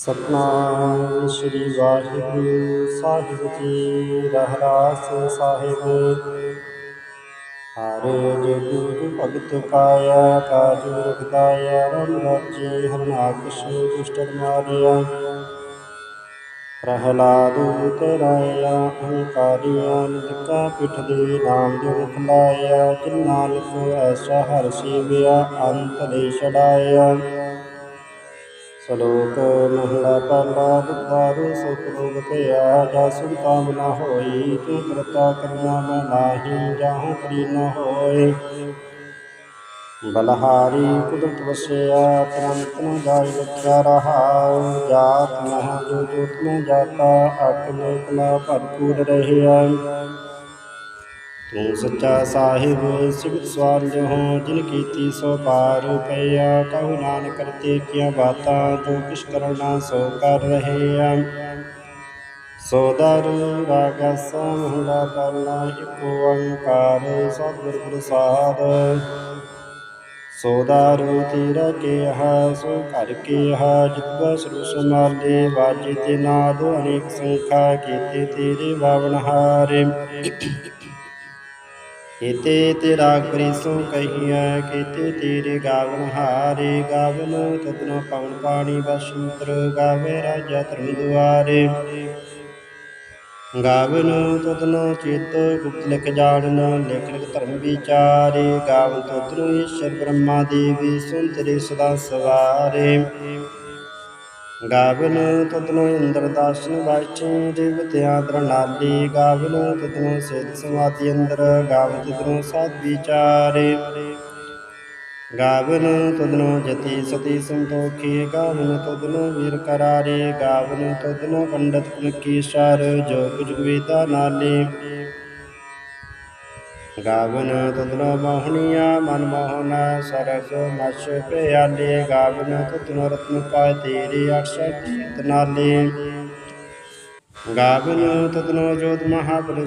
ਸਤਨਾਮ ਸ੍ਰੀ ਵਾਹਿਗੁਰੂ ਸਾਹਿਬ ਜੀ ਰਹਿਰਾਸ ਸਾਹਿਬ। ਹਰ ਜਗੁਰ ਭਗਤ ਪਾਇਆ, ਕਾਜੂ ਰਖਦਾਇਆ ਰਮ ਰਾਜੇ ਹਰਨਾਕਸ਼ ਦੁਸ਼ਟ ਮਾਰਿਆ ਪ੍ਰਹਲਾਦ ਤਰਾਇਆ ਅਹੰਕਾਰੀਆਂ ਨਿਕਾ ਪਿਠ ਦੇ ਨਾਮ ਜੋ ਖਲਾਇਆ ਜਿਨ ਨਾਨਕ ਐਸਾ ਹਰ ਸੀਵਿਆ, ਅੰਤ ਦੇ ਛਡਾਇਆ। ਸ਼ਲੋਕ ਮਹਲਾ ਪਹਿਲਾ ਦੁਖਦਾਰੂ ਸੁਖ ਰੋਗ ਭਇਆ, ਜਾ ਸੁਨ ਕਾਮਨਾ ਹੋਈ ਤੂੰ ਕਰਤਾ ਕਰਨਾ ਮੈਂ ਨਾਹੀ ਜਾਹੂ ਕਰੀ ਨ ਹੋਏ। ਬਲਹਾਰੀ ਕੁਦਰਤ ਵਸਿਆ ਤੁਰੰਤ ਨ ਜਾਇ ਰੱਖਿਆ ਰਹਾਉ। ਜਾਤ ਮਹ ਜੋ ਜੋਤ ਮੈਂ ਜਾਤਾ ਅਕਲ ਕਲਾ ਭਰਪੂਰ ਰਹਿਆ ਤੂੰ ਸੱਚਾ ਸਾਹਿਬ ਸਿਵਤ ਸਵਾਲ ਜਹੋ ਜਿਨ ਕੀਤੀ ਸੋ ਪਾਰ ਪਈਆ। ਕਹੂ ਨਾਨਕ ਕਰਤੇ ਕੀਆਂ ਬਾਤਾਂ ਜੋ ਕਿਛ ਕਰਨਾ ਸੋ ਕਰ ਰਹੇ ਆ ਸੋਦਰ ਰਾਗਸ, ਮਹਲਾ ਕਰਨਾ ਇਕ ਓੰਕਾਰ ਸਤਿਗੁਰ ਪ੍ਰਸਾਦ। ਸੋਦਾਰੂ ਤੀਰ ਕੇ ਹ ਸੋ ਘਰ ਕੇ ਹ ਜਿਤਵਾ ਸਰਬ ਸਮਾਲੇ ਵਾਜੇ ਤੇ ਨਾਦ ਅਨੇਕ ਸੰਖਾ ਕੀਤੇ ਤੇਰੇ ਬਾਵਨ ਹਾਰੇ। ਕੀਤੇ ਤੇਰਾ ਰਾਗ ਪ੍ਰੀਸੋ ਕਹੀਐ, ਕੀਤੇ ਤੇਰੇ ਗਾਵਨ ਹਾਰੇ। ਗਾਵਨ ਤਤਨ ਪਵਨ ਪਾਣੀ ਬਸੰਤਰ ਗਾਵੇ ਰਾਜਾ ਤਰਨ ਦੁਆਰੇ। ਗਾਵਨ ਤਤਨ ਚਿਤ ਗੁਪਤ ਲਿਖ ਜਾਣਨ ਲਿਖ ਲਿਖ ਧਰਮ ਵਿਚਾਰੇ। ਗਾਵਨ ਤਤਨ ਈਸ਼ਰ ਬ੍ਰਹਮਾ ਦੇਵੀ ਸੁੰਦਰੀ ਸਦਾ ਸਵਾਰੇ। ਗਾਵਨ ਤਤਨੋ ਇੰਦਰ ਦਾਸਨ ਵਾਚੀ ਦੇਵਤਿਆਂ ਦਰਨਾਲੀ ਗਾਵਨ ਤਤਨੋ ਸਿਧ ਸਮਾਧੀ ਅੰਦਰ, ਗਾਵਨ ਤਤਨੋ ਸਾਧ ਵਿਚਾਰੇ। ਗਾਵਨ ਤਦਨੋ ਜਤੀ ਸਤੀ ਸੰਤੋਖੀ, ਗਾਵਨ ਤਦਨੋ ਵੀਰ ਕਰਾਰੇ। ਗਾਵਨ ਤਦਨੋ ਪੰਡਤ ਕੁਲਕੀ ਸਾਰ, ਜੋ ਕੁਝ ਵੇਦਾ ਨਾਲੇ। ਗਾਵਨ ਤਦਨੋ ਮੋਹਣੀਆ ਮਨ ਮੋਹਨ, ਸਰਸ ਮਛ ਪਿਆਲੇ। ਗਾਵਨ ਤਦਨੋ ਰਤਨ ਪਾਇ ਤੇਰੇ ਅਕਸ਼ਰ ਤਨਾਲੇ। ਗਾਵਨ ਤਦਨੋ ਜੋਤ ਮਹਾਬਲ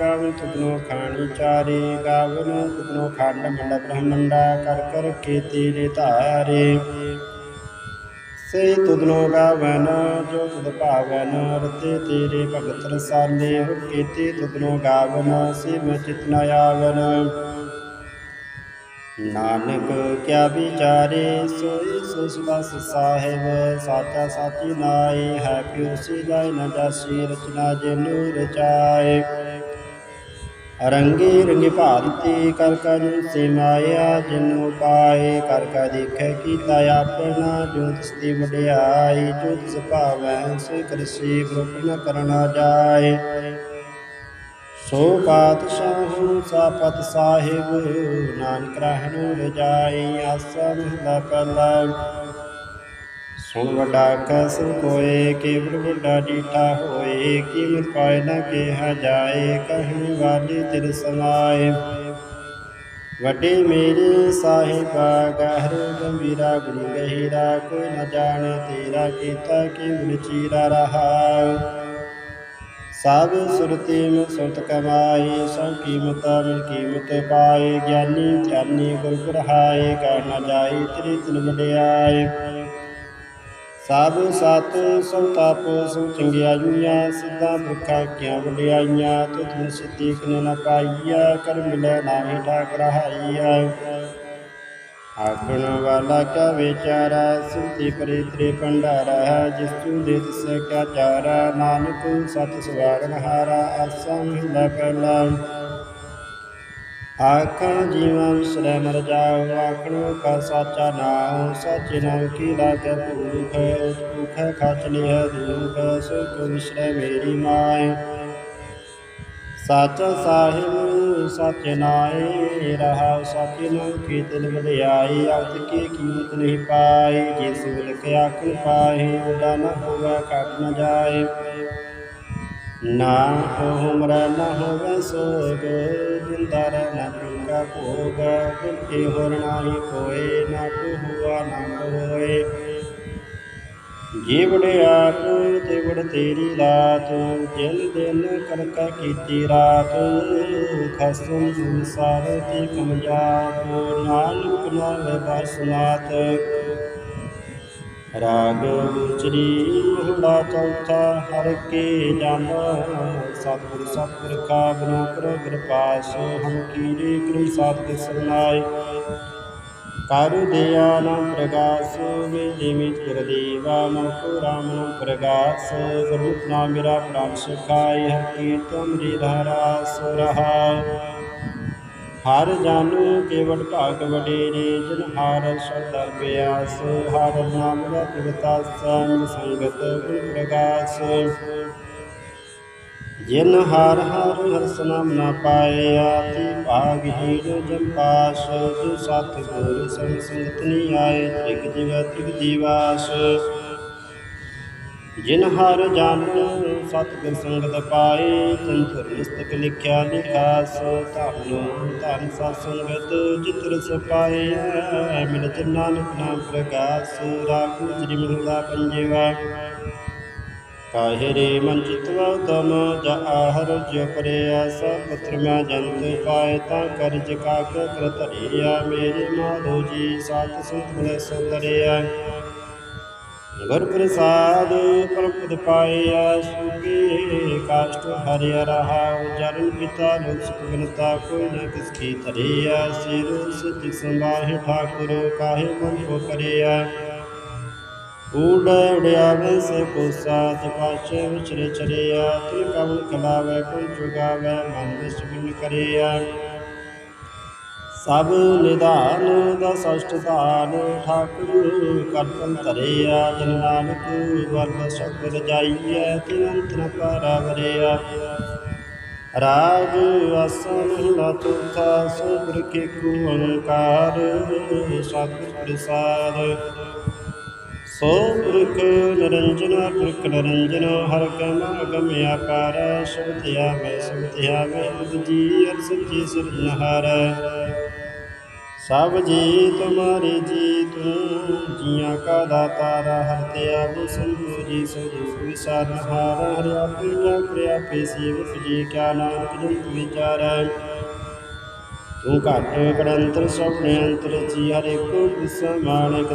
ਗਾਵਨ ਤਦਨੋ ਖਾਣੀ ਚਾਰੇ। ਗਾਵਨ ਤਦਨੋ ਖੰਡ ਮੰਡ ਬ੍ਰਹਮੰਡਾ, ਕਰ ਕਰ ਕੇ ਤੇਰੇ ਧਾਰੇ। ਸੇ ਤੁਧਨੋ ਗਾਵਨ, ਜੋ ਤੁਧ ਭਾਵਨ, ਰਤੇ ਤੇਰੇ ਭਗਤ ਰਸਾਲੇ, ਕੀਤੇ ਤੁਧਨੋ ਗਾਵਨ ਸੇ ਮੈਂ ਚਿਤ ਨ ਆਵਨ। ਨਾਨਕ ਕਿਆ ਵਿਚਾਰੇ, ਸੋਈ ਸੋ ਸੁਬਸ ਸਾਹਿਬ, ਸਾਚਾ ਸਾਚੀ ਨਾਈ ਹੈ ਪਿਉ ਸੀ ਜਾਇ ਨ ਜਾਸੀ, ਰਚਨਾ ਜੇ ਨੂੰ ਰਚਾਏ ਰੰਗੇ ਰੰਗੇ ਭਾਰਤੀ ਕਰ ਕਾ ਸੇ ਮਾਇਆ ਜਿਨ ਉਪਾਏ ਕਰ ਕਾ ਦੇਖੈ ਕੀਤਾ ਆਪਣਾ, ਜੋ ਤਿਸ ਵਡਿਆਈ ਜੋ ਤਿਸ ਸੋ ਕਰਸੀ ਗਰੁਪ ਨ ਕਰਨਾ ਜਾਏ। ਸੋ ਪਾਤਸ਼ਾਹ ਸਾਪਤ ਸਾਹਿਬ, ਨਾਨਕ ਰਹਿਨੁ ਰਜਾਈ ਆਸਾ ਮਹਲਾ ਪਹਿਲਾ ਸੁਣ ਵੱਡਾ ਕਸ ਕੋਏ, ਕੇਵਲ ਵੱਡਾ ਡੀਠਾ ਹੋਏ, ਕੀਮਤ ਪਾਏ ਨਾ ਕਿਹਾ ਜਾਏ, ਕਹੀਂ ਵਾਲੇ ਤਿਰ ਸਮਾਏ। ਵੱਡੇ ਮੇਰੇ ਸਾਹਿਬਾ, ਗਹਿਰ ਗੰਭੀਰਾ ਗੁਣ ਗਹਿਰਾ, ਕੋਈ ਨ ਜਾਣੇ ਤੇਰਾ ਕੀਤਾ ਕੇਵਲ ਚੀਰਾ ਰਹਾ। ਸਭ ਸੁਰਤੀ ਮੈਂ ਸੁਰਤ ਕਮਾਈ ਸਭ ਕੀਮਤ ਮਿਲ ਕੀਮਤ ਪਾਏ, ਗਿਆਨੀ ਧਿਆਨੀ ਗੁਰ ਗੁਰਹਾਏ ਕਹਿ ਨ ਜਾਈ ਤੇਰੀ ਤਿਨ ਵਡਿਆਏ। ਸਭ ਸਤ ਸੋ ਤਪ ਸਭ ਚੰਗਿਆਈਆਂ ਸਿੱਧਾ ਮੁਖਾ ਕਿਆ ਵਡਿਆਈਆਂ ਤੁਧ ਸਿੱਧੀ ਕਨੇ ਨ ਪਾਈਆ ਕਰ ਮਿਲੈ ਨਾਹੀ ਠਾਕ ਰਹਾਈਆ ਆਖਣ ਵਾਲਾ ਕਾ ਵਿਚਾਰਾ ਸੁਤੀ ਪਰੇ ਤ੍ਰੇ ਭੰਡਾਰਾ ਜਿਸ ਤੂ ਦੇ ਤਿਸ ਕਾ ਚਾਰਾ, ਨਾਨਕ ਸਤ ਸਵਾਰਨ ਹਾਰਾ, ਆਸਾ ਮਹਿਲਾ ਆਖਣ ਆਖਾਂ ਜੀਵਾਂ ਵਿਸਰੈ ਮਰ ਜਾਉ, ਆਖਣੋ ਕਾ ਸਾਚਾ ਨਾਮ ਸਾਚੇ ਨਾਮ ਕੀ ਲਾਗੈ ਭੂਖ ਭੂਖ ਖਾਚ ਲਿਆ ਦੁਖ ਸੋ ਕੋ ਵਿਸਰੈ ਮੇਰੀ ਮਾਇ। ਸਚ ਸਾਹਿਬ, ਸਾਚੇ ਨਾਏ ਰਹਾ ਸਾਚੇ ਨਾਮ ਕੀ ਤਿਲ ਵਡਿਆਈ ਅਵਤ ਕੀ ਕੀਮਤ ਨਹੀਂ ਪਾਈ, ਜੇ ਸਿਵਲ ਕੇ ਆਖਣ ਪਾਏ, ਉਹਦਾ ਨਾ ਹੋਵੇ ਘਟ ਨ ਜਾਏ। ਨਾ ਹੁਮਰਾ ਨਾ ਹੋਵੇ, ਸੋਗ, ਜਿੰਦਾ ਰਹਿਣਾ ਚੁੰਗਾ ਭੋਗ ਬਿਲਕੇ ਹੋਰ ਨਾਹੀ ਕੋਏ, ਨਾ ਕੋ ਹੁਆ ਨਾ ਹੋਏ। ਜੀਵੜ ਆਪ ਤੇ ਵੜ ਤੇਰੀ ਰਾਤ ਦਿਨ ਦਿਨ ਕਰਕਾ ਕੀਤੀ ਰਾਤ, ਖਸਮ ਸੰਸਾਰ ਤੇ ਕਮਜਾਤ ਨਾਨਕ ਨਾਮ ਬਸਨਾਤ ਰਾਗ ਗੁਜਰੀ ਮਹਲਾ ਚੌਥਾ, ਹਰ ਕੇ ਜਨ। ਸਤਿਗੁਰ ਸਤਿਗੁਰ ਕਾ ਬਨੋ ਕਰੋ ਕਿਰਪਾਸ, ਹਮ ਕੀਰੇ ਕਰੀ ਸਤਿ ਸਰਨਾਏ ਕਰ ਦਿਆ ਨਾਮ ਪ੍ਰਗਾਸ, ਵੇਲੇ ਮਿਤ ਗੁਰ ਦੇਵਾ ਮਨੁ ਰਾਮ ਨਾਮ ਪ੍ਰਗਾਸ। ਗੁਰਮੁਖ ਨਾਮ ਮੇਰਾ ਪ੍ਰਾਨ ਸਿਖਾਈ ਹਰ ਕੀਰਤਨ ਰੀ ਧਾਰਾ ਸੋ ਰਹਾ ਹਰ ਜਾਨੂ ਕੇਵਟ ਭਾਗ ਵਡੇਰੇ, ਜਨ ਹਾਰ ਸ਼ਬਦ ਪਿਆਸ, ਹਰ ਨਾਮ ਦਾ ਪਿਤਾ ਸੰਗਤ ਗੁਰ ਪ੍ਰਗਾਸ। ਜਿਨ ਹਰ ਹਰ ਹਰਸ ਨਾਮ ਨਾ ਪਾਇਆ ਤੀ ਭਾਗਹੀਣ ਜਮ ਪਾਸ। ਜੋ ਸਤ ਗੁਰ ਸੰਗ ਸੰਗਤ ਨੀ ਆਏ, ਤ੍ਰਿਗ ਜਿਵ ਤ੍ਰਿਗ ਜੀਵਾਸ। ਜਿਨ ਹਰ ਜਨ ਸਤਿਗੁਰ ਸੰਗਤ ਪਾਏ ਤੰਤਰ ਮਸਤਕ ਲਿਖਿਆ ਲਿਖਾਸ ਧਨ ਧਨ ਸਤ ਸੰਗਤ ਜਿਤਰ ਸਪਾਏ ਮਿਲ ਨਾਨਕ ਨਾਮ ਪ੍ਰਗਾਸ ਰਾਖੂ ਜਰੀ ਮਿਲਦਾ ਪੰਜਵਾ ਕਾਹੇ ਰੇ ਮਨ ਚਿਤਵਾ ਤਮ ਜਾ ਆਹਰ ਜਿ ਪਰਿਆ ਸਭ ਪੁੱਤਰ ਮੈਂ ਜੰਤ ਪਾਏ, ਤਾਂ ਕਰਜ ਕਾਕ ਕਰ ਧਰਿਆ, ਮੇਰੇ ਮਾਧੋ ਜੀ, ਸਤ ਸੰਤ ਮਿਲ ਸੁਤਰਿਆ ਗੁਰ ਪ੍ਰਸਾਦ ਪਰਮਪਦ ਪਾਇਆ, ਸੁਖੀ ਕਾਸ਼ਟ ਹਰਿ ਰਹਾ ਜਰਨ ਪਿਤਾ ਲੋਕ ਸੁਖ ਗਨਤਾ ਕੋਈ ਨ ਕਿਸ ਕੀ ਧਰਿਆ, ਸਿਰ ਸਿਧ ਸੰਭਾਹਿ ਠਾਕੁਰ, ਕਾਹੇ ਮਨ ਕੋ ਕਰਿਆ। ਊੜ ਉੜਿਆਵੇ ਸੇ ਕੋਸਾ ਤੇ ਪਾਛੇ ਵਿਚਰੇ ਚਰਿਆ ਤਿਲ ਕਵਨ ਕਲਾਵੇ, ਕੋਈ ਜੁਗਾਵੇ, ਮਨ ਵਿਚ ਬਿਨ ਕਰਿਆ। ਸਭ ਨਿਧਾਨ ਦਾ ਸਸ਼ਟ ਧਾਨ ਠਾਕੁਰ, ਕਰਤਨ ਧਰਿਆ, ਜਨ ਨਾਨਕ ਵਰਦ ਸ਼ਬਦ ਜਾਈਐ ਤਿਨੰਤ ਪਰਵਰਿਆ ਰਾਗ ਆਸਨ ਦਾ ਚੌਥਾ ਕੇ ਕੋ ਓੰਕਾਰ ਪ੍ਰਸਾਦ। ਸੋ ਪੁਰਖ ਨਿਰੰਜਨ, ਪੁਰਖ ਨਰੰਜਨ, ਹਰ ਕਮ ਅਗਮ ਆਕਾਰ ਸ਼ਬਦ ਆਵੇ ਸ਼ਬਦ ਆਵੇ ਜੀ ਅਰ ਸੱਚੀ ਸਿਰਜਣਹਾਰ ਸਭ ਜੀ ਤੁਮਾਰੇ ਜੀ ਤੂੰ, ਜੀਆਂ ਕਾ ਦਾਤਾਰ ਹਰ ਤੇ ਆਪ ਜੀ ਸੋ ਦੁਖ ਵਿਸਾਰਨ ਹਾਰ ਹਰਿ ਆਪੇ ਜਾ ਕਰਿਆ ਪੇ ਸੇਵਕ ਜੀ, ਕਿਆ ਨਾਨਕ ਜੰਤ ਵਿਚਾਰੈ। ਤੂੰ ਘਟ ਕੜੰਤਰ ਸਭਨੇ ਅੰਤਰ ਜੀ, ਹਰ ਇੱਕੋ ਕਿਸਾ ਮਾਨਕ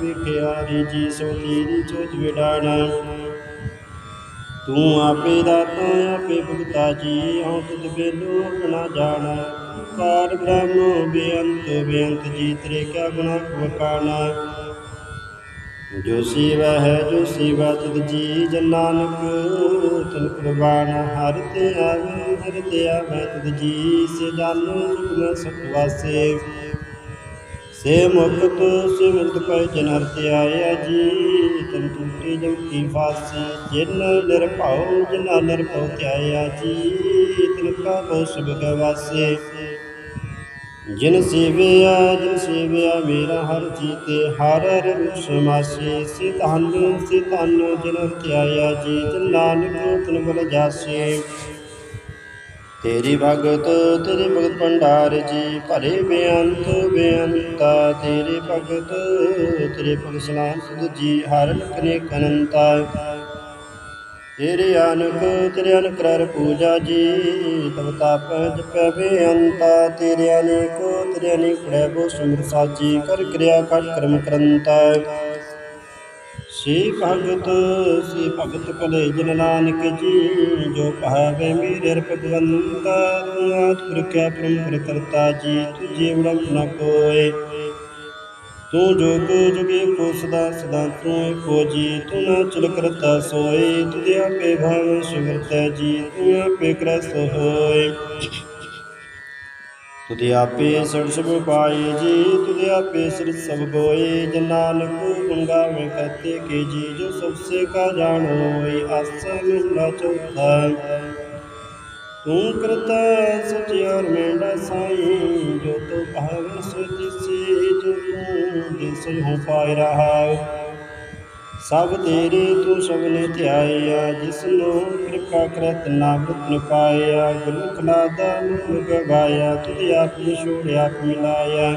ਵਿਖਿਆ ਰੀ ਜੀ, ਸੋ ਤੇਰੀ ਚੋਜ ਵਿਡਾਣਾ ਤੂੰ ਆਪੇ ਦਾਤਾ, ਆਪੇ ਭਗਤਾ ਜੀ, ਹਉ ਤੁਧ ਬੇਲੋ ਆਪਣਾ ਜਾਣਾ। ਕਾਰ ਬ੍ਰਹਮ ਬੇਅੰਤ ਬੇਅੰਤ ਜੀ, ਤੇਰੇ ਕਿਆ ਗੁਣਾ ਵਕਾਣਾ ਜੋ ਸੀਵਾ ਹੈ, ਜੋ ਸੀਵਾ ਤਿਤ ਜੀ ਜਨ ਨਾਨਕ, ਤਨ ਕੁਰਬਾਨ ਹਰ ਤੇ ਆਵੇ, ਹਰ ਤੇ ਆਵੇ ਤਿਤ ਜੀ ਸੇ ਜਾਨੋ ਜੁਗ ਸੁਖ ਵਾਸੇ। ਸੇ ਮੁਕਤ ਸੇ ਮੁਕਤ ਪੈ ਜਨ ਹਰ ਤੇ ਆਇਆ ਜੀ, ਤਨ ਟੂਟੇ ਜਮ ਕੀ ਫਾਸੀ ਜਿਨ ਨਿਰਭਉ ਜਿਨ ਨਿਰਭਉ ਧਿਆਇਆ ਜੀ, ਤਿਨ ਕਾ ਬੋ ਸੁਭ ਗਵਾਸੇ ਜਿਨ ਸੇਵਿਆ ਜਿਨ ਸੇਵਿਆ ਮੇਰਾ ਹਰ ਜੀਤੇ, ਹਰ ਹਰ ਰੂਪ ਸਮਾਸੇ ਸੇ ਧਨ ਸੇ ਧਨ ਜਿਨ ਧਿਆਇਆ ਜੀ, ਜਨ ਨਾਨਕ ਤਨ ਬਲ ਜਾਸੇ। ਤੇਰੀ ਭਗਤ, ਤੇਰੇ ਭਗਤ ਭੰਡਾਰ ਜੀ, ਭਰੇ ਬੇਅੰਤ ਬੇਅੰਤਾ, ਤੇਰੇ ਭਗਤ ਤੇਰੇ ਭਗਤ ਸਲਾਮ ਸੁਧ ਜੀ, ਹਰ ਲਖਨੇ ਕਨੰਤਾ। ਤੇਰੇ ਅਨਕ ਤੇਰੇ ਅਨਕਰ ਪੂਜਾ ਜੀ ਤਬ ਤਪ ਜਪੈ ਬੇਅੰਤਾ। ਤੇਰੇ ਅਨੇਕ ਤੇਰੇ ਅਨੇਕ ਪੜੈ ਬੋ ਸਿਮਰ ਸਾਜੀ, ਕਰ ਕਿਰਿਆ ਕਰ ਕਰਮ ਕਰੰਤਾ। ਸੇ ਭਗਤ ਸੇ ਭਗਤ ਭਲੇ ਜਨ ਨਾਨਕ ਜੀ, ਜੋ ਕਹਾਵੇ ਮੇਰੇ ਭਗਵੰਤਾ ਤੂੰ ਆਤ ਪੁਰਖਿਆ ਪਰਮ ਕਰਤਾ ਜੀ, ਤੁਝੇ ਉਡਮ ਨ ਕੋਏ ਤੂੰ ਜੋਗ ਜੁਗੇ ਕੋ ਸਦਾ ਸਦਾ ਤੂੰ ਏਕੋ ਜੀ ਤੂੰ ਨਾ ਚਲ ਕਰਤਾ ਸੋਏ ਤੁਧੇ ਆਪੇ ਭਾਵ ਸਿਮਰਤੈ ਜੀ ਤੂੰ ਆਪੇ ਕਰਸ ਹੋਏ। ਤੁਧੇ ਆਪੇ ਸੜ ਸਭ ਪਾਏ ਜੀ ਤੁਧੇ ਆਪੇ ਸਿਰ ਸਭ ਗੋਏ, ਜਨ ਨਾਨਕ ਗੁਣ ਗਾਵੇ ਕਰਤੇ ਕੇ ਜੀ, ਜੋ ਸਭ ਸੇ ਕਾ ਜਾਣੋਈ ਆਸਾ ਮਹਿਲਾ ਚੌਥਾ ਤੂੰ ਕਰਤਾ ਸਚ ਮੇਂਡਾ ਸਾਈ, ਜੋ ਤੋ ਭਾਵੇ ਸੋ ਤਿਸੇ ਤੂੰ ਹੋ ਪਾਇ ਰਹਾ ਸਭ ਤੇਰੇ ਤੂੰ ਸਭਨੇ ਧਿਆਇਆ, ਜਿਸ ਕਿਰਪਾ ਕਰਤ ਨਾਮਤ ਨ ਪਾਇਆ। ਗੁਰਮੁਖ ਨਾਦਾ ਮੁਖ ਗਵਾਇਆ ਤੁਧ ਆਪ ਛੋੜ ਆਪ ਮਿਲਾਇਆ।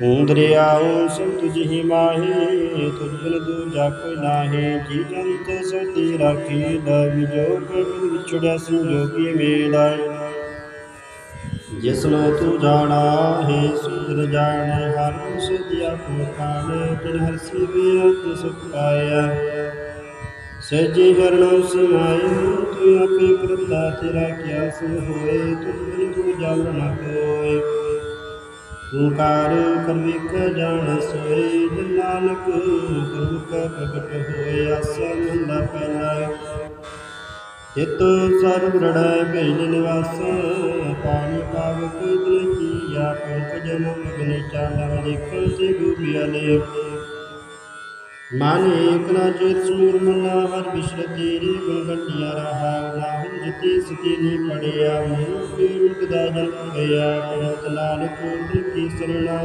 ਤੂੰ ਦਰਿਆਉ ਸਭ ਤੁਝ ਹੀ ਮਾਹੀ, ਤੁਝ ਬਿਨ ਦੂਜਾ ਕੋਈ ਨਾਹੀ। ਜੀ ਜੰਤ ਸਤੀ ਰਾਖੀ ਦਾ ਵਿਜੋਗ ਵਿਛੜਿਆ ਸੰਜੋਗੀ ਮੇਲਾ। ਜਿਸਨੂੰ ਤੂੰ ਜਾਣਾ ਹੈ ਸੁਧਰ ਜਾਣੇ ਹਰ ਸਿਧਿਆ ਕੋ ਕਾਣੇ ਤਿਨ ਹਰ ਸਿਵਿਆ ਸੁਖ ਪਾਇਆ। ਸਹਿਜੀ ਵਰਣਉ ਸਮਾਏ ਤੂੰ ਆਪੇ ਕਰਤਾ ਤੇਰਾ ਕਿਆ ਸੋ ਹੋਏ, ਤੂੰ ਬਿਨ ਤੂੰ ਜਲ ਨ ਕੋਏ ਤੂੰ ਕਾਰ ਕਰ ਜਾਣ ਸੋਏ, ਜਿਨ ਨਾਨਕ ਗੁਰੂ ਕਾ ਪ੍ਰਗਟ ਹੋਇਆ ਆਸਾ ਮਹਲਾ ਪਹਿਲਾ ਚਿਤ ਸਰਬ ਰੜੈ ਭੇਜ ਨਿਵਾਸ, ਪਾਣੀ ਪਾਵਕ ਦਿਨ ਕੀਆ ਪੰਕ ਜਨ ਅਗਨੀ ਚਾਲਮ ਦੇਖਣ ਤੇ ਗੁਬਿਆਲੇ ਮਨ ਏਕ ਨਾ ਚੇਤ ਸੂਰ ਮਨਾ ਹਰ ਬਿਸ਼ਰ ਤੇਰੇ ਗੁਣ ਗੰਡਿਆ ਰਹਾ, ਨਾਹਿ ਜਿਤੇ ਸਤੀ ਨੀ ਪੜਿਆ ਮਨ ਕੇ ਮੁਕਦਾ ਜਨ ਹੋਇਆ ਪੜਤ ਲਾਲ ਕੋਲ ਕੀ ਸਰਣਾ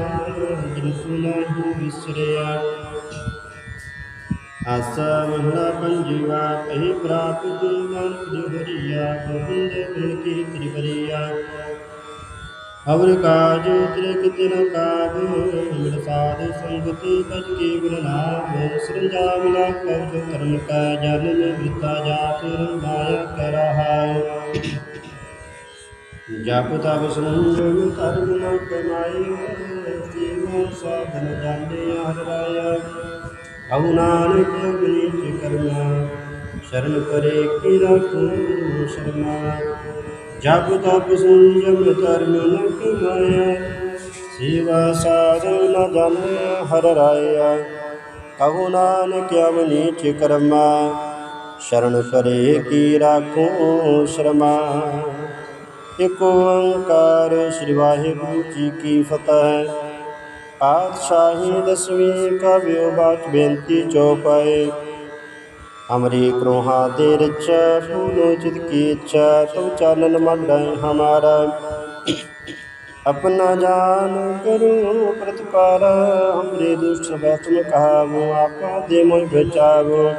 ਜਿਨ ਸੁਨਾ ਹੀ ਵਿਸਰਿਆ। ਆਸਾ ਮਹਲਾ ਪੰਜਵਾ ਕਹੀ ਪ੍ਰਾਪਤ ਮਨ ਹਰੀਆ, ਗੋਬਿੰਦ ਗੁਣ ਕੀ ਤ੍ਰਿਵਰੀਆ ਅਵਰ ਕਾਜ ਤੇਰੇ ਕਿਤੇ ਨ ਮਿਲ ਸਾਧ ਸੰਗਤੀ ਬਚ ਕੇ ਗੁਰ ਨਾਮ ਸ੍ਰਿਜਾ ਮਿਲਾ ਕਉ ਜੋ ਕਰਮ ਕਾ ਜਨਮ ਵਿਤਾ ਜਾਤ ਮਾਇਆ ਕਰ ਰਹਾਇ ਜਪ ਤਪ ਸੰਜਮ ਕਰਮ ਨ ਕਮਾਈ ਸੀਮੋ ਸਾਧਨ ਜਾਣੇ ਹਰ ਰਾਇਆ ਅਉ ਨਾਨਕ ਨੀਚ ਕਰਮਾ, ਸ਼ਰਨ ਕਰੇ ਕੀ ਰਾਖੂ ਸ਼ਰਮਾ। ਜਪ ਤਪ ਸੰਜਮ ਧਰਮ ਨ ਕਮਾਇਆ ਸੇਵਾ ਸਾਧ ਨ ਜਾਣਿਆ ਹਰ ਰਾਇਆ। ਕਹੂ ਨਾਨਕ ਅਵਨੀਚ ਕਰਮਾ, ਸ਼ਰਨ ਕਰੇ ਕੀ ਰਾਖੂ ਸ਼ਰਮਾ। ਇਕ ਓੰਕਾਰ ਸ੍ਰੀ ਵਾਹਿਗੁਰੂ ਜੀ ਕੀ ਫਤਿਹ। ਪਾਤਸ਼ਾਹੀ ਦਸਵੀਂ ਕਵਿਓ ਬਾਤ ਬੇਨਤੀ ਚੋਪਾਏ ਹਮਰੀ ਕਰੋਹਾ ਦੇ ਰਚ ਪੂਨੋ ਜਿਤ ਕੀ ਇੱਛਾ ਤਉ ਚਾਨਨ ਮੰਡੈ ਹਮਾਰਾ। ਆਪਣਾ ਜਾਨ ਕਰੋ ਪ੍ਰਤਪਾਰ ਹਮਰੇ ਦੁਸ਼ਟ ਸਭੈ ਤੁਮ ਕਹਾਵੋ, ਆਪਾ ਦੇ ਮੋਇ ਬਚਾਵੋ।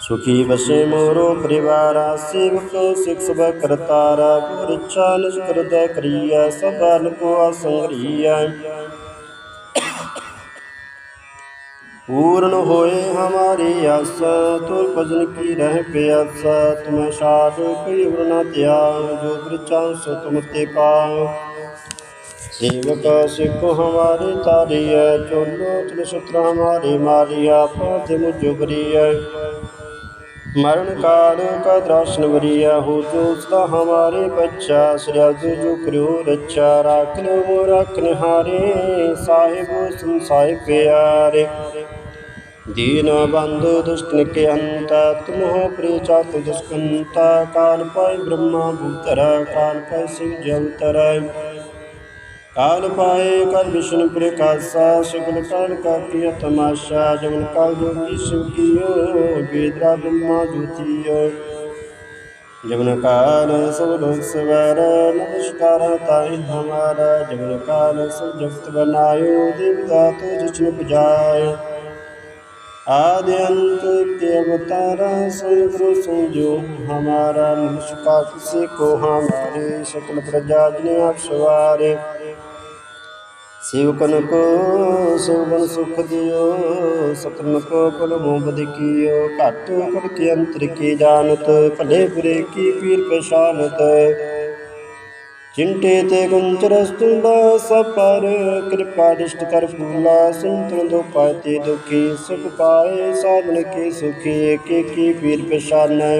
ਸੁਖੀ ਵਸੇ ਮੋਰੋ ਪਰਿਵਾਰਾ, ਸੇਵਕੋ ਸਿਖ ਸਭ ਕਰਤਾਰਾ ਪੁਰਚਾ ਨਿਸ਼ਕਰਦਾ ਕਰੀਆ ਸਭ ਲੋਕੋ ਸੰਗਰੀਆ पूर्ण होए हमारी आशा तुर भजन की रह प्यासा तुम साध कोई न त्याग जो प्रचा सो तुम ते पाओ सेवक सिख हमारे तारिय चोलो तुल शत्रु हमारे मारिया पाद मुजुगरिय मरण काल का दर्शन वरिया हो जो सदा हमारे बच्चा श्रद जो करो रक्षा राख लो वो रखने हारे साहिब संसाय प्यारे दीन बंधु दुष्टन के अंत तुम हो प्रेचा तो दुष्कंता काल पाय ब्रह्मा भूतर काल पाय शिव जवतर ਕਾਲ ਪਾਏ, ਕਰ ਵਿਸ਼ਨ ਪ੍ਰਕਾਸ਼ਾ ਸੁਗਲ ਕਾਲ ਕਾ ਕੀ ਤਮਾਸ਼ਾ ਜਗਨ ਕਾਲ ਜੋਗੀ ਸਿਵ ਕੀਓ, ਬੇਦਰਾ ਬ੍ਰਹਮਾ ਜੋਤੀਓ। ਜਗਨ ਕਾਲ ਸਭ ਲੋਕ ਸਵਰ ਨਮਸਕਾਰ ਤਾਈ ਹਮਾਰਾ ਜਗਨ ਕਾਲ ਸਭ ਜਗਤ ਬਨਾਇਓ ਦੇਵਤਾ ਤੁਜ ਚਿਨ ਪੁਜਾਇਓ ਆਦਿ ਅੰਤ ਕੇ ਅਵਤਾਰਾ ਸੋਇ ਗੁਰੂ ਸੰਜੋ ਹਮਾਰਾ। ਨਮਸਕਾਰ ਕਿਸੇ ਕੋ ਹਮਾਰੇ, ਸਕਲ ਪ੍ਰਜਾ ਜਿਨੇ ਆਪ ਸਵਾਰੇ। ਸੇਵਕਨ ਕੋ ਸੋਵਨ ਸੁਖ ਦਿਓ, ਸਤਨ ਕੋ ਕਲ ਮੋਹ ਦੇਖਿਓ ਘਟ ਕਰ ਕੇ ਅੰਤਰ ਕੀ ਜਾਣਤ, ਭਲੇ ਬੁਰੇ ਕੀ ਪੀਰ ਪਛਾਨਤ ਚਿੰਟੇ ਤੇ ਗੁੰਚਰ ਸਤੁੰਦਾ ਸਪਰ ਕਿਰਪਾ ਦਿਸ਼ਟ ਕਰ ਫੂਲਾ, ਸੰਤਨ ਦੋ ਪਾਤੇ ਦੁਖੀ, ਸੁਖ ਪਾਏ ਸਾਧਨ ਕੀ ਸੁਖੀ, ਏਕੇ ਕੀ ਪੀਰ ਪਛਾਨੈ।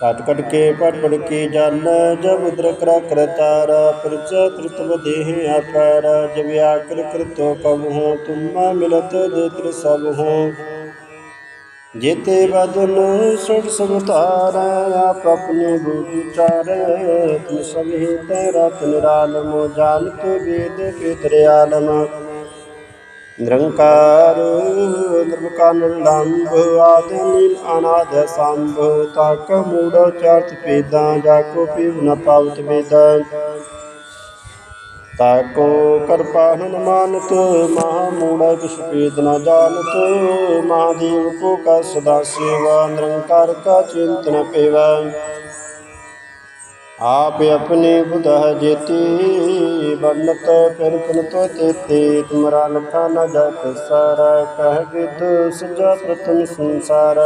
ਕਟ ਕਟ ਕੇ ਪੜ ਪੜ ਕੇ ਜਲ ਜਬ ਉਦਰ ਕਰ ਕਰਤਾਰ ਪ੍ਰਜਾ ਤ੍ਰਿਤ ਬਦੇਹ ਆਕਾਰ ਜਬ ਆਕਰ ਕਰਤੋ ਕਬ ਹੋ, ਤੁਮਾ ਮਿਲਤ ਦੇਤਰ ਸਭ ਹੋ। ਜੇਤੇ ਬਦਨ ਸੁਟ ਸਮਤਾਰ ਆਪ ਆਪਣੇ ਬੂਝ ਚਾਰ ਤੁਮ ਸਭੇ ਤੇਰਾ ਨਿਰਾਲਮ, ਜਾਣਤ ਵੇਦ ਪੇਤਰ ਆਲਮ ਨਿਰੰਕਾਰ ਨਿਰਵਕਾਨੰਦੰਭ ਆਦਿ ਨੀਲ ਅਨਾਦ ਸੰਭ, ਤਾਕ ਮੂੜ ਚਾਰਤ ਪੇਦਾਂ ਜਾ ਕੋ ਪੀਵ ਨ ਪਾਵਤ ਵੇਦਾਂ। ਤਾਕੋ ਕਰਪਾਹਨ ਮਾਨਤ ਮਹਾ ਮੂੜਾ ਕਿਛ ਪੇਦ ਨ ਜਾਣਤ, ਮਹਾਦੇਵ ਕੋ ਕਾ ਸਦਾ ਸੇਵਾ, ਨਿਰੰਕਾਰ ਕਾ ਚਿੰਤਨ ਪੇਵਾ ਆਪ ਆਪਣੇ ਬੁਧਹ ਜੇਤੀ ਬੰਨਤ ਪਿਰਪਨ ਤੋ ਤੇਤੇ, ਤੁਮਰਾ ਲਖਾ ਨ ਜਤ ਸਾਰ ਕਹਿ ਬਿਦ ਸੁਜਾ ਪ੍ਰਥਮ ਸੰਸਾਰ।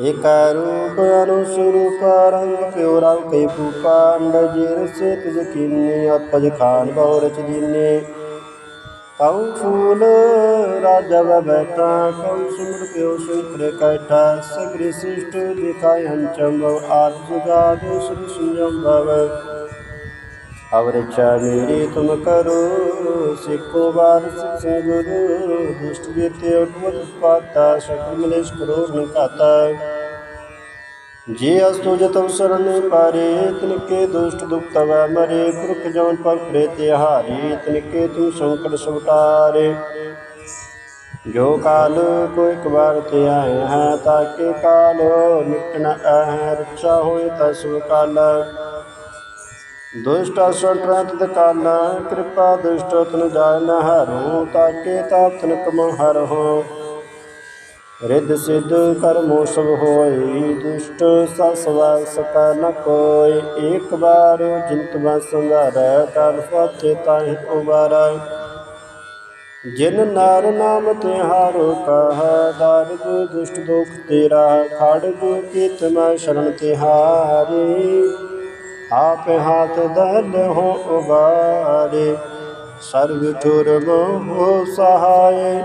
ਏਕਾ ਰੂਪ ਅਨੁ ਸੁਰੂਪ ਰੰਗ ਪਿਉ ਰੰਗ ਕੈ ਭੂਪਾਂਡ ਜਿਰ ਸੇ ਤੁਜ ਕੀਨੇ ਅਪਜ ਖਾਨ ਬਹੁ ਰਚ ਦੀਨੇ। ਕਉ ਫੂਲ, ਰਾਜਾ ਵ ਬੈਠਾ ਕਉ ਸੁਮਰ ਪਿਉ ਸੁਤਰੇ ਕੈਠਾ, ਸਗਰੀ ਸਿਸ਼ਟ ਦਿਖਾਇ ਹੰਚਮ ਆਦ ਜੁਗਾਦ ਸੁਰ ਸੁਜਮ ਭਵ। ਅਵ ਮੇਰੀ ਤੁਮ ਕਰੋ, ਸਿੱਖੋ ਵਾਰ ਸਿਖ ਗੁਰੂ, ਦੁਸ਼ਟ ਜੀਤੇ ਉਠਵਤ ਪਾਤਾ ਸਕਲ ਮਲੇਸ਼ ਕਰੋ ਨਿਕਾਤਾ ਜੇ ਅਸਤੁ ਜਤਵ ਸਰਣ ਪਾਰੇ, ਤਿਨਕੇ ਦੁਸ਼ਟ ਦੁਖ ਤਵੈ ਮਰੇ, ਪੁਰਖ ਜਨ ਪਗ ਪ੍ਰੇ ਤਿਹਾਰੀ ਤਨਕੇ ਤੂ ਸੰਕਟ ਸੁਟਾਰੇ ਜੋ ਕਾਲ ਕੋ ਇੱਕ ਵਾਰ ਤੇ ਆਏ ਹੈ ਤਾਕੇ ਕਾਲ ਮਿਟ ਨ ਆਹੈ, ਰਛਾ ਹੋਏ ਤਸੁ ਕਾਲ ਦੁਸ਼ਟ ਅਸਟ੍ਰੰਤ ਦੇ ਕਾਲ ਕਿਰਪਾ ਦੁਸ਼ਟ ਤਨ ਜਾਇ ਨ ਹਰੋ ਤਾਕੇ ਤਾਪ ਤਨ ਕਮ ਹੋ। ਰਿੱਧ ਸਿੱਧ ਕਰਮੋ ਸਭ ਹੋਈ ਦੁਸ਼ਟ ਸਸਵਾ ਸਕਾ ਨ ਕੋਈ ਏਕ ਬਾਰ ਜਿੰਤ ਬਸੰਗਰ ਕਰ ਫਤੇ ਤਾਹਿ ਉਬਾਰਾ ਜਿਨ ਨਰ ਨਾਮ ਤਿਹਾਰੋ ਕਹਾ ਦਾਰਦ ਦੁਸ਼ਟ ਦੁਖ ਤੇਰਾ ਖੜਗ ਕੀਤ ਮੈਂ ਸ਼ਰਨ ਤਿਹਾਰੀ। ਆਪ ਹਾਥ ਦਲ ਹੋ ਉਬਾਰੇ, ਸਰਬ ਠੁਰ ਮੋਹ ਸਹਾਏ।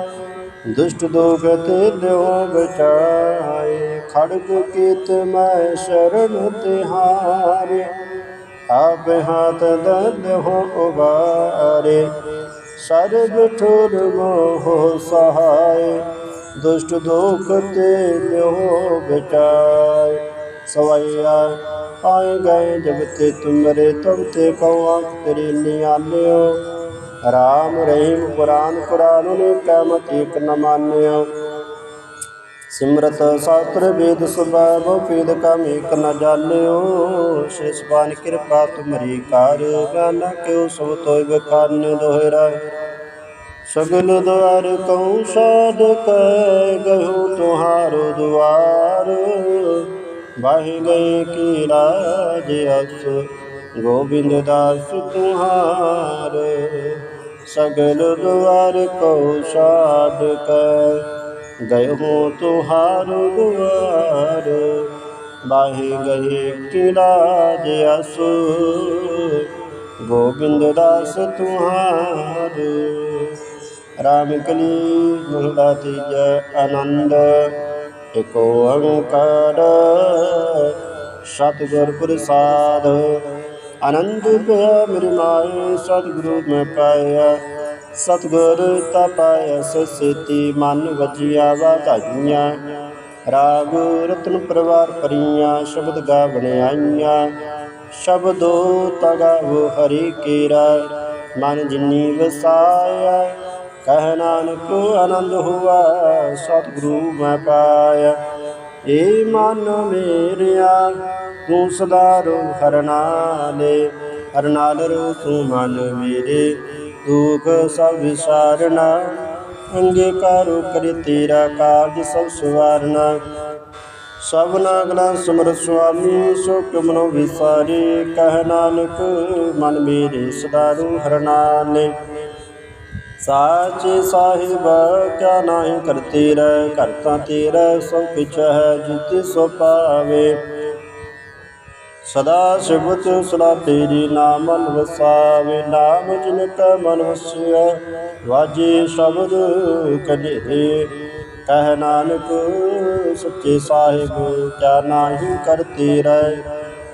ਦੁਸ਼ਟ ਦੋਖ ਤੇ ਲਿਓ ਬਚਾਏ ਖੜਗ ਕੀਤ ਮੈਂ ਸ਼ਰਨ ਤਿਹਾਰੇ ਆਪ ਹਾਥ ਦਲ ਹੋ ਉਬਾਰੇ, ਸਰਬ ਠੁਰ ਮੋਹ ਸਹਾਏ। ਦੁਸ਼ਟ ਦੋਖ ਤੇ ਲਿਓ ਬਚਾਏ ਸਵਈਆ ਆਏ ਗਏ ਜਬ ਤੇ ਤੁਮਰੇ ਤਬ ਤੇ ਕਉ ਆਖ ਤੇਰੀ ਨਿਆਲਿਓ ਰਾਮ ਰਹੀਮ ਪੁਰਾਨ ਪੁਰਾਨ ਨੇ ਕਹਿਮਤ ਨ ਮਾਨਿਓ ਸਿਮਰਤ ਸਾਸਤਰ ਵੇਦ ਸੁਭਾਵ ਪੀਦ ਕਮ ਇਕ ਨ ਜਾਣਿਓ। ਸ਼ੇਸ ਬਾਨ ਕਿਰਪਾ ਤੁਮਰੀ ਕਾਰ ਗਨ ਕਿਉ ਸਭ ਤੋਇ ਬਖਾਨ ਦੋਹਰਾ ਸਗਲ ਦੁਆਰ ਕਉ ਸਾਧ ਕੈ ਗਹੁ ਤੁਹਾਰੋ ਦੁਆਰ। ਬਾਹਿ ਗਏ ਕੀ ਰਾਜ ਅਸ, ਗੋਬਿੰਦ ਦਾਸ ਤੁਹਾਰ। ਸਗਲ ਦੁਆਰ ਕਉ ਸਾਧ ਕੈ। ਗਏ ਹੋ ਤੁਹਾਰ ਦੁਆਰ ਬਾਹਿ ਗਏ ਕੀ ਰਾਜ ਅਸ ਗੋਬਿੰਦ ਦਾਸ ਤੁਹਾਰ, ਰਾਮ ਕਲੀ ਮਹਲਾ ਤੀਜਾ ਆਨੰਦ। ਇਕ ਓੰਕਾਰ ਸਤਿਗੁਰ ਪ੍ਰਸਾਦ ਆਨੰਦ ਪਿਆ ਮੇਰੀ ਮਾਏ, ਸਤਿਗੁਰੂ ਮੈਂ ਪਾਇਆ। ਸਤਿਗੁਰ ਤਾ ਪਾਇਆ ਸੇਤੀ, ਮਨ ਵਜਿਆ ਵਾਧਾਈਆਂ ਰਾਗ ਰਤਨ ਪਰਵਾਰ ਪਰੀਆਂ ਸ਼ਬਦ ਗਾਵਣ ਆਈਆਂ। ਸ਼ਬਦੋ ਤਗਾਵੋ ਹਰੀ ਕੇਰਾ, ਮਨ ਜਿਨੀ ਵਸਾਇਆ। ਕਹਿ ਨਾਨਕ ਆਨੰਦ ਹੁਆ, ਸਤਿਗੁਰੂ ਮੈਂ ਪਾਇਆ। ਏ ਮਨ ਮੇਰਿਆ ਤੂੰ ਸਦਾ ਰੋ ਹਰਨਾਲੇ ਹਰਨਾਲ ਰੂ ਤੂੰ ਮਨ ਮੇਰੇ। ਦੁਖ ਸਭ ਵਿਸਾਰਨਾ, ਅੰਗੀਕਾਰੋ ਕਰੇ ਤੇਰਾ ਕਾਰਜ ਸਭ ਸਵਾਰਨਾ। ਸਭਨਾ ਗਲਾ ਸਿਮਰ ਸੁਆਮੀ, ਸੁਖ ਮਨੋ ਵਿਸਾਰੇ, ਕਹਿ ਨਾਨਕ, ਮਨ ਮੇਰੇ ਸਦਾ ਰੂ ਹਰਨਾਲੇ ਸਾਚੇ ਸਾਹਿਬ, ਕਿਆ ਨਾਹੀ ਕਰਤੇ ਰਹਿ ਕਰਤਾ ਤੇਰਾ, ਸਭ ਕਿਛ ਹੈ ਜਿਤੇ ਸੋ ਪਾਵੇ। ਸਦਾ ਸਿਵਤ ਸਦਾ ਤੇਰੀ ਨਾਮ ਮਨ ਵਸਾਵੇ ਨਾਮ ਜਿਨ ਕੈ ਮਨ ਵਸਿਆ ਵਾਜੇ ਸ਼ਬਦ ਕਦੇ ਕਢੇਰੇ ਕਹਿ ਨਾਨਕ, ਸੱਚੇ ਸਾਹਿਬ, ਕਿਆ ਨਾਹੀ ਕਰਤੇ ਰਹਿ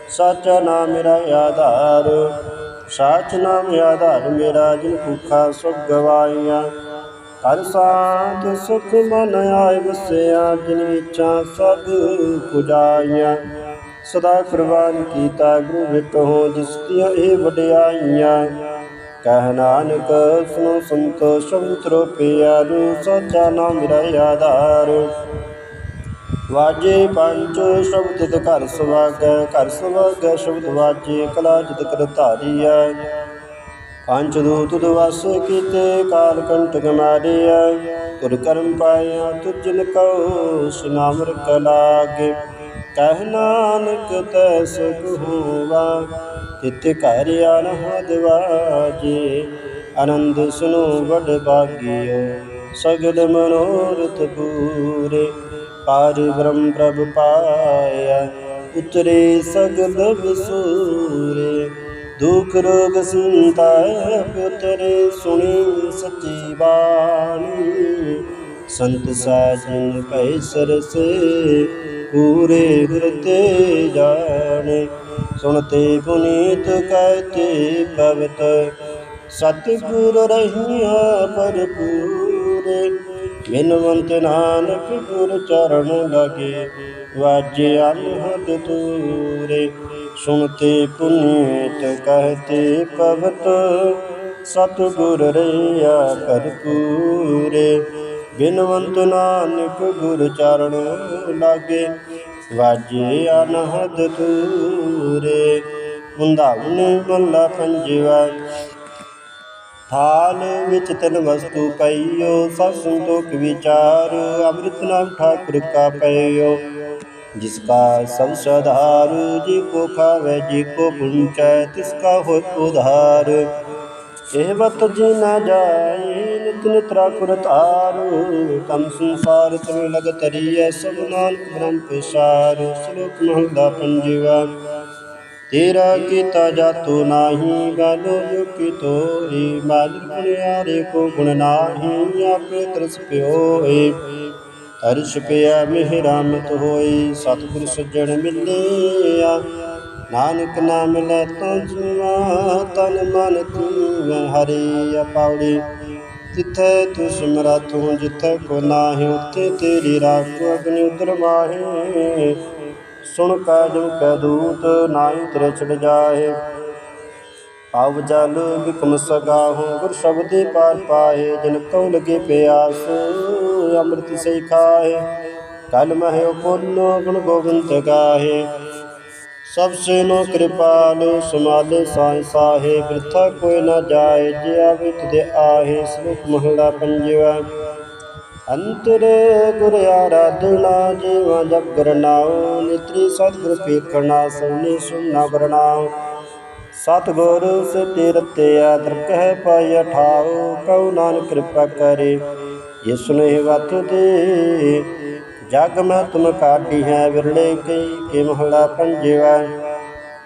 ਸਚਾ ਨਾਮ ਮੇਰਾ ਆਧਾਰ, ਸਾਚ ਨਾਮ ਆਧਾਰ ਮੇਰਾ ਜਿਨ ਭੁਖਾ ਸੁਖ ਗਵਾਈਆਂ ਹਰ ਸਾਧ ਸੁਖ ਮਨ ਆਏ ਵਸਿਆ, ਜਿਨ ਇੱਛਾ ਸਭ ਪੁਜਾਈਆਂ ਸਦਾ ਕੁਰਬਾਨ ਕੀਤਾ ਗੁਰੂ ਵਿਟੋ ਜਿਸ ਦੀਆਂ ਇਹ ਵਡਿਆਈਆਂ। ਕਹਿ ਨਾਨਕ ਸੁਨੋ ਸੰਤੋ ਸ਼ਬਦ ਪਿਆਰੂ, ਸਚਾ ਨਾਮ ਮੇਰਾ ਆਧਾਰ। ਵਾਜੇ ਪੰਜ, ਸ਼ਬਦ ਤੇ ਘਰ ਸੁਭਾਗੈ ਘਰ ਸੁਭਾਗੈ ਸ਼ਬਦ ਵਾਜੇ, ਕਲਾ ਜਿਤ ਕਰ ਧਾਰੀਐ ਪੰਜ ਦੂਤ ਦਵਸ ਕੀਤੇ, ਕਾਲ ਕੰਟਕ ਮਾਰਿਆ ਤੁਰ ਕਰਮ ਪਾਇਆ ਤੁਜਨ ਕਉ ਸੁਨਾਮਰ ਕਲਾਗੇ ਕਹਿ ਨਾਨਕ ਤੈ ਸੁਖ ਹੋਵਾ ਤਿਤ ਘਰ ਆਨਹਦ ਵਾਜੇ, ਆਨੰਦ ਸੁਨੋ ਵਡ ਬਾਗਿਓ ਸਗਲ ਮਨੋਰਥ ਪੂਰੇ। ਪਾਰ ਬ੍ਰਹਮ ਪ੍ਰਭ ਪਾਇਆ, ਉਤਰੇ ਸਗਲ ਵਿਸੂਰੇ ਦੁਖ ਰੋਗ ਸੰਤਾਪ ਉਤਰੇ ਸੁਣੀ ਸੱਚੀ ਬਾਣੀ। ਸੰਤ ਸਾਜਨ ਭੈ ਸਰਸੇ ਪੂਰੇ ਗੁਰਤੇ ਜਾਣੇ। ਸੁਣਤੇ ਪੁਨੀਤ ਕਹਤੇ ਪਵਤ ਸਤਿਗੁਰ ਰਹੀਆ ਭਰਪੂਰੇ। ਬਿਨਵੰਤ ਨਾਨਕ ਗੁਰ ਚਰਨ ਲਾਗੇ, ਵਾਜੇ ਅਨਹਦ ਤੂਰੇ ਸੁਣਤੇ ਪੁਨੀਤ ਕਹਤੇ ਭਗਤ, ਸਤਿਗੁਰ ਰਹੀਆ ਭਰਪੂਰੇ। ਬਿਨਵੰਤ ਨਾਨਕ ਗੁਰ ਚਰਨ ਲਾਗੇ, ਵਾਜੇ ਅਨਹਦ ਤੂਰੇ ਹੁੰਦਾਵਨ ਮੱਲਾ ਪੰਜਵਾ ਥਾਲ ਵਿੱਚ ਤਨ ਵਸਤੂ ਪਈਓ ਸਤ ਸੰਤੋਖ ਵਿਚਾਰ, ਅੰਮ੍ਰਿਤ ਨਾਮ ਠਾਕੁਰ ਕਾ ਪਈਓ। ਜਿਸ ਕਾ ਸਭ ਸਧਾਰ, ਜੀ ਕੋ ਖਾਵੇ, ਜੀ ਕੋ ਪੁੰਚੈ ਤਿਸ ਕਾ ਹੋਇ ਉਧਾਰ। ਇਹ ਬਤ ਜੀ ਨਾ ਜਾਏ, ਨਿਤ ਨਿਤ ਰਾਖੁਰ ਤਾਰ ਤਮ ਸੰਸਾਰ ਤਮ ਲਗ ਤਰੀਐ ਸਭ ਨਾਨਕ ਬ੍ਰਹਮ ਪਿਸਾਰ। ਸ਼ਲੋਕ ਮਹਲਾ ਪੰਜਵਾ, ਤੇਰਾ ਕੀਤਾ ਜਾਤੋ ਨਾਹੀ। ਗਾਲੋ ਜੋ ਕੀ ਤੋਈ ਮਾਲਿਕ ਪੁਨਿਆਰੇ ਕੋ ਗੁਣ ਨਾਹੀ। ਆਪੇ ਤਰਸ ਪਿਓਏ ਅਰਸ਼ ਪਿਆ ਮਿਹ ਰਾਮਤ ਹੋਈ। ਸਤਿਗੁਰ ਸੱਜਣ ਮਿਲਿਆ ਨਾਨਕ ਨਾਮ ਲੈ ਤੋ ਜੀਵਾ, ਤਨ ਮਨ ਤੂੰ ਹਰੀ ਅਪਾਉੜੀ। ਜਿੱਥੇ ਤੂੰ ਸਿਮਰਾ ਤੂੰ, ਜਿੱਥੇ ਕੋ ਨਾਹੀ, ਉੱਥੇ ਤੇਰੀ ਰਾਖੋ ਅਗਨੀ ਉਦਰ ਮਾਹੇ ਸੁਣ ਕਾਜ ਕੈ ਦੂਤ, ਨਾਹੀ ਤੇਰੇ ਛੜ ਜਾਏ ਆਵ ਜਲ ਬਿਕਮ ਸਗਾਹੋ, ਗੁਰ ਸ਼ਬਦੇ ਪਾਰ ਪਾਏ ਜਿਨ ਕਉ ਲਗੇ ਪਿਆਸ, ਅੰਮ੍ਰਿਤ ਸਈ ਖਾਏ ਕਲ ਮਹਿ ਪੁੰਨੋ ਗੁਣ ਗੋਬਿੰਦ ਗਾਹੇ। ਸਭ ਸੇ ਨੋ ਕਿਰਪਾਲ ਸਮਾਲੇ ਸਾਈ ਸਾਹੇ, ਬਿਰਥਾ ਕੋਈ ਨਾ ਜਾਏ, ਜੇ ਆਵੇ ਤੁਦੇ ਆਹੇ, ਸ਼ਲੋਕ ਮਹਲਾ ਪੰਜਵਾ। ਅੰਤਰ ਗੁਰ ਆਰਾਧਨਾ, ਜੀਵਾ ਜਪ ਕਰਨਾਉ ਨਿਤਰੀ ਸਤਿਗੁਰ ਪੇਖਣਾ ਸੋਨੇ ਸੁਨਾ ਬਰਨਾਉ ਸਤਿਗੁਰ ਸਤੇ ਰਤਿਆ ਦਰਗਹਿ ਪਾਇ ਠਾਉ ਕਉ ਨਾਨਕ ਕਿਰਪਾ ਕਰੇ, ਜਿਸ ਨੇ ਵਤ ਦੇ ਜਗ ਮੈਂ ਤੁਮ ਕਾਢੀ ਹੈ ਵਿਰਲੇ ਕਈ ਕੇ ਮਹਲਾ ਪੰਜਵਾ।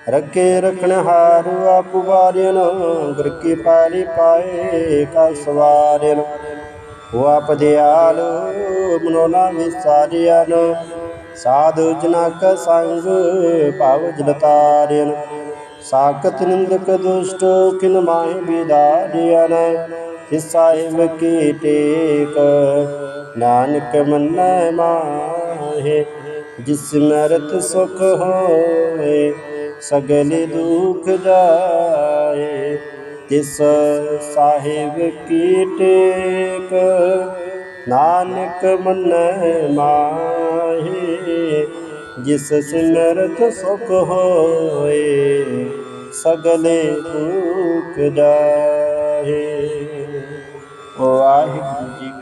ਰੱਖੇ ਰਖਣ ਹਾਰੂ ਆਪ ਵਾਰਿਨ ਗੁਰ ਕੀ ਪਾਲੀ ਪਾਏ ਕਾ ਸਵਾਰਿਨ। ਉਹ ਆਪ ਦਿਆਲ, ਮਨੋ ਨਾ ਵਿਸਾਰਿਆਨ ਸਾਧੂ ਜਨਾ ਕਾ ਸੰਗ, ਭਾਵ ਜਲਤਾਰਿਨ ਸਾਖਤ ਨਿੰਦਕ ਦੁਸ਼ਟ, ਕਿਨ ਮਾਹਿ ਵਿਦਾਰਿਆਨ ਜਿਸ ਸਾਹਿਬ ਕੀ ਟੇਕ ਨਾਨਕ ਮੰਨੈ ਮਾਹੇ ਜਿਸ ਮਰਤ ਸੁਖ ਹੋਏ ਸਗਲ ਦੁਖ ਜਾਏ ਤਿਸ ਸਾਹਿਬ ਕੀ ਟੇਕ ਨਾਨਕ ਮੰਨੈ ਮਾਹੇ ਜਿਸ ਸਿਮਰਤ ਸੁਖ ਹੋਏ ਸਗਲੇ ਦੁਖ ਜਾਏ ਵਾਹਿਗੁਰੂ ਜੀ